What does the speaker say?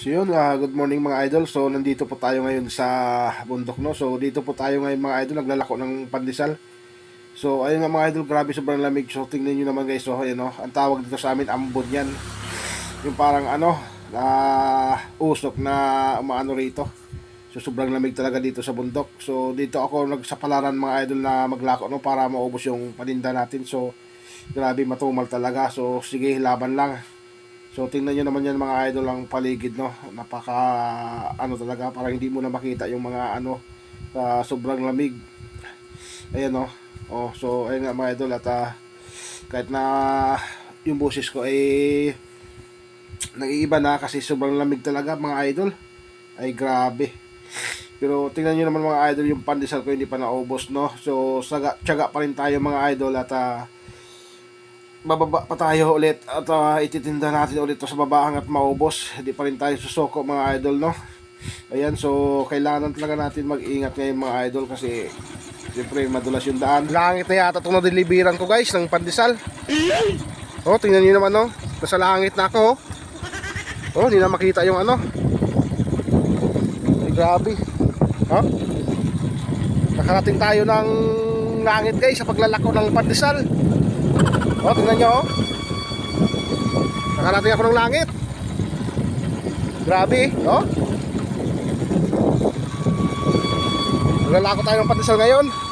So yun, ah, good morning mga idol. So nandito po tayo ngayon sa bundok no. So dito po tayo ngayon mga idol, naglalako ng pandesal. So ayun nga mga idol, grabe sobrang lamig. So tingnan niyo naman guys, so ayun no, ang tawag dito sa amin ambon yan. Yung parang ano, na usok na umaano rito. So sobrang lamig talaga dito sa bundok. So dito ako nagsapalaran mga idol na maglako no para maubos yung paninda natin. So grabe matumal talaga. So sige, laban lang. So tingnan nyo naman yan mga idol ang paligid no. Napaka ano talaga parang hindi mo na makita yung mga ano sa sobrang lamig. Ayan no. Oh, so ayun nga mga idol at ah, kahit na yung boses ko ay nag-iiba na kasi sobrang lamig talaga mga idol. Ay grabe. Pero tingnan nyo naman mga idol yung pandesal ko hindi pa naubos no. So saga, tiyaga pa rin tayo mga idol at ah, bababa pa tayo ulit at uh, ititinda natin ulit to sa baba hanggat maubos. Hindi pa rin tayo susoko mga idol, no? Ayan, so kailangan talaga natin mag-ingat ngayon mga idol kasi siyempre madulas yung daan. Langit na yata itong nadeliveran ko guys ng pandesal. Oh, tingnan niyo naman no. Nasa langit na ako. Oh, oh hindi na makita yung ano. Ay, grabe. Ha? Nakarating tayo ng langit guys sa paglalako ng pandesal. Oh, tingnan nyo, oh. Nakarating ako ng langit. Grabe, oh. Naglalako tayo ng pandesal ngayon.